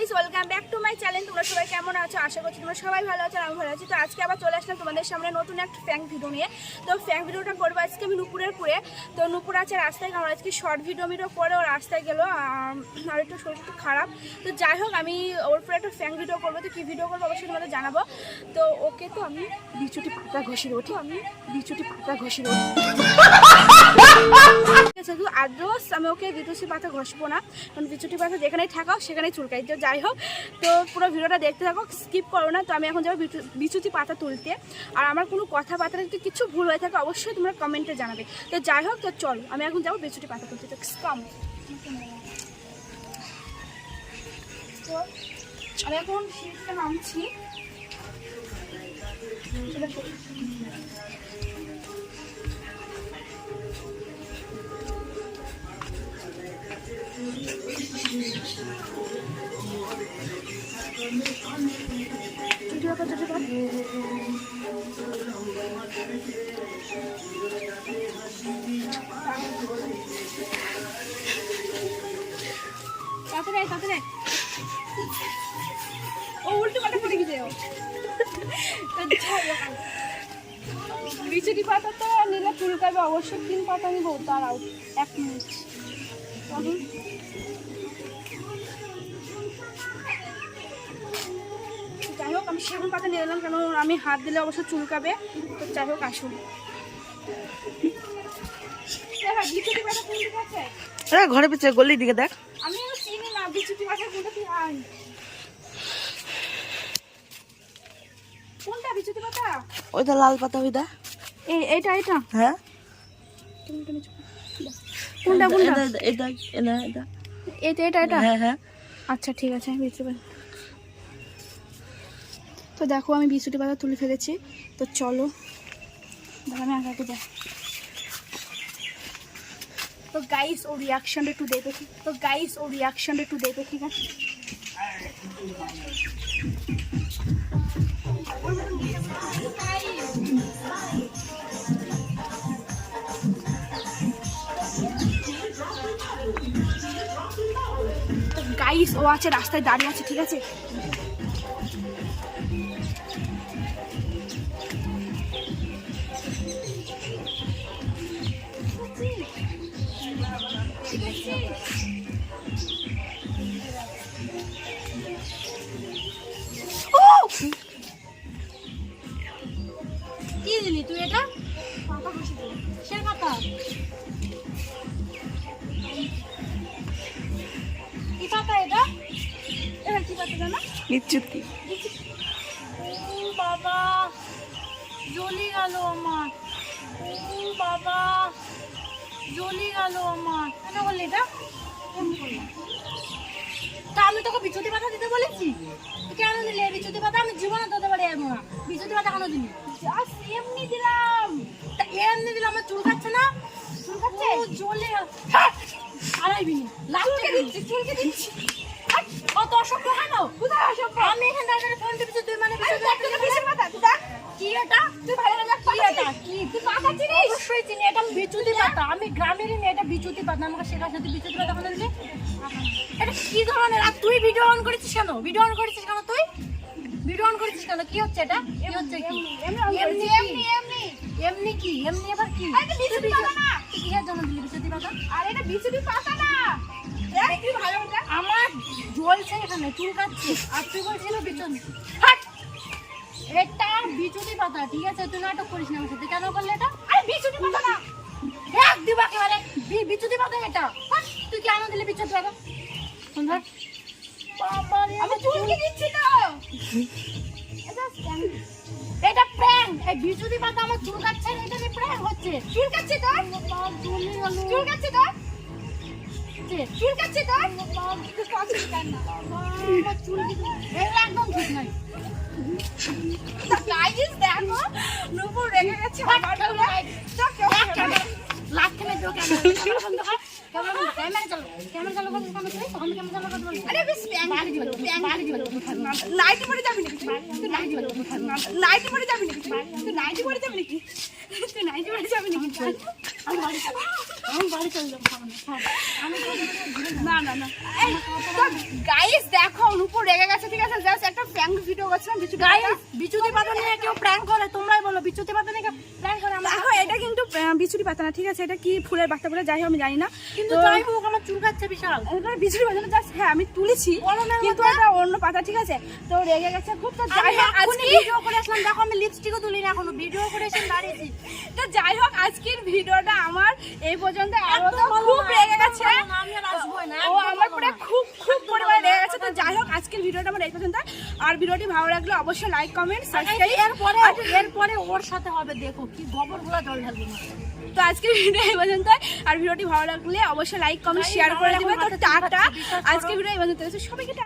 Guys welcome back to my channel তোমরা সবাই কেমন আছো? আশা করছি তোমরা সবাই ভালো আছো আমি ভালো আছি। তো আজকে আবার চলে আসলাম তোমাদের সামনে নতুন একটা ফ্যাং ভিডিও নিয়ে। তো ফ্যাং ভিডিওটা করব আজকে আমি নুপুরের পুরে। তো নুপুর আছে রাস্তায়, কারণ আজকে শর্ট ভিডিও ভিডিও করে ও রাস্তায় গেলো। আর একটু শরীর একটু খারাপ। তো যাই হোক, আমি ওর উপরে একটা ফ্যাং ভিডিও করব। তো কী ভিডিও করব অবশ্যই তোমাদের জানাব। তো ওকে তো আমি বিচুটি পাতা ঘষে ওঠি আমি বিচুটি পাতা ঘষে ওঠি আদ্রস, আমি ওকে বিচুটি পাতা ঘষবো না। কারণ বিচুটি পাতা যেখানেই থাকাও, সেখানেই চুলকাই তো যাই হোক, তো পুরো ভিডিওটা দেখতে থাকো স্কিপ করো না। তো আমি এখন যাব বিচু- বিচুতি পাতা তুলতে। আর আমার কোনো কথাবার্তা যদি কিছু ভুল হয়ে থাকে, অবশ্যই তোমরা কমেন্টে জানাবে। তো যাই হোক, তো চলো, আমি এখন যাব বিচুটি পাতা তুলতে। তো কম তো আমি এখন শীতটা নামছি। তাড়াতাড়ি তাড়াতাড়ি ও, উল্টো পাটা ফেটে গেছে ও। বিচুটি পাতা তো নিলে চুলকাবে অবশ্যই তিন পাতা নিব, দাঁড়াও, এক মিনিট। তখন যাই হোক আমি সেগুন পাতা নিয়ে এলাম কেন আমি হাত দিলে অবশ্য চুলকাবে। তো যাই হোক আসুন। বিচুটি? আরে ঘরে পিছিয়ে গলির দিকে দেখ। আমি আর চিনি না বিচুটি পাতা কোনটা তুই আয় কোনটা বিচুটি পাতা ওইটা লাল পাতা ওইটা। এই এইটা এটা হ্যাঁ। কোনটা কোনটা? এটা এটা এটা এটা। এটা এটা এটা হ্যাঁ হ্যাঁ। আচ্ছা ঠিক আছে পারি তো দেখো আমি বিচুটি পাতা তুলে ফেলেছি। তো চলো। আমি আগে যাই তো গাইস ও রিয়াকশনটা একটু দেখবে তো গাইস ও রিয়াকশনটা একটু দেখবে ঠিক আছে গাইস ও আছে, রাস্তায় দাঁড়িয়ে আছে, ঠিক আছে? কি দিলি তুই এটা? বসে পাতা। কি পাতা এটা? এবার কি পাতা জানা? বিচ্যুতি বাবা! জ্বলি গেল আমার। বাবা! জ্বলি গেল আমার। কেন বললি এটা? তা আমি তোকে বিচুতি পাতা দিতে বলেছি? কেন দিলি বিচুতি পাতা আমি জীবনে তোতে পারি যাব না। বিচুতি পাতা কেন দিলি? জাস্ট এমনি দিলাম। তা এমনি দিলে আমার চুল কাচ্ছে না? চুল কাচ্ছে? ও জ্বলে গেল। আড়াইবি চুলকে দিচ্ছি চুলকে দিচ্ছি। কত অসভ্য কেন? কোথায় অসভ্য? আমি এখানে ফোন টিপছি তুই মানে আরে কি এটা? তুই ভালো কি এটা? কি? তুই পাতা চিনিস অবশ্যই চিনি এটা বিচুতি পাতা আমি গ্রামেরই মেয়ে এটা বিচুতি পাতা আমাকে শেখার সাথে বিচুতি পাতা কেন দিলি। এটা কি ধরনের? আর তুই ভিডিও অন করেছিস কেন? ভিডিও অন করেছিস কেন তুই? ভিডিও অন করেছিস কেন? কি হচ্ছে এটা? কি হচ্ছে কি? এমনি এমনি এমনি এমনি কি? এমনি আবার কি? বিচুতি পাতা না। তুই কিসের জন্য দিলি বিচুতি পাতা? আর এটা বিচুটি পাতা না। আমার জ্বলছে এখানে চুলকাচ্ছে আর তুই বলছিস বিচুতি হাট! এটা বিচুতি পাতা ঠিক আছে? তুই নাটক করিস না আমার সাথে। কেন করলে এটা? আরে বিচুটি পাতা না। এটা। তুই কেন দিলি সুন্দর আমি চুলকে দিচ্ছি তো। এটা প্র্যাঙ্ক এই বিচুতি পাতা আমার চুলকাচ্ছে না এটা প্র্যাঙ্ক হচ্ছে। হচ্ছে। চুলকাচ্ছে তোর তুই কথা কেন? না আমার চুল একদম ঠিক নয়। গাইস দেখো নুপুর রেগে গেছে। চল, চল, চল। টাইমে তো ক্যামেরা বন্ধ কর। নাইটি পরে যাবি নাকি? তুই নাইটি পরে যাবি নাকি? নাইটি পরে যাবি নাকি? নাইটি পরে যাবি নাকি? গাইস দেখো রেগে গেছে ঠিক আছে? জাস্ট একটা ভিডিও করছিলাম গাইস বিচুতি পাতা নিয়ে কেউ প্র্যাঙ্ক করে তোমরাই বলো বিচুতি পাতা নিয়ে প্র্যাঙ্ক করে আমরা এটা কিন্তু বিচুরি পাতা না ঠিক আছে? এটা কি ফুলের বাচ্চা বলে যাই আমি জানি না। কিন্তু তাই আমার বিশাল। এটা বিচুরি পাতা জাস্ট হ্যাঁ আমি তুলেছি কিন্তু? এটা অন্য পাতা ঠিক আছে? তো রেগে গেছে খুব তো যাই হোক আজকে ভিডিও করে আসলাম। দেখো আমি লিপস্টিকও তুলি না এখনও ভিডিও করে এসে দাঁড়িয়েছি তো যাই হোক আজকের ভিডিওটা আমার এই পর্যন্ত আরও তো একদম ভালো খুব রেগে গেছে। ভালো না, আমি আর ও আমার ভালো খুব খুব পরিমাণে রেগে গেছে। তো যাই হোক আজকের ভিডিওটা আমার এই পর্যন্ত। আর ভিডিওটি ভালো লাগলে অবশ্যই লাইক কমেন্ট সাবস্ক্রাইব এরপরে এরপরে ওর সাথে হবে দেখো কি জল ঢালবে তো আজকের ভিডিও এই পর্যন্ত। আর ভিডিওটি ভালো লাগলে অবশ্যই লাইক কমেন্ট শেয়ার করে দিবে। তো টাটা। আজকের ভিডিও এই পর্যন্ত। সবাইকে।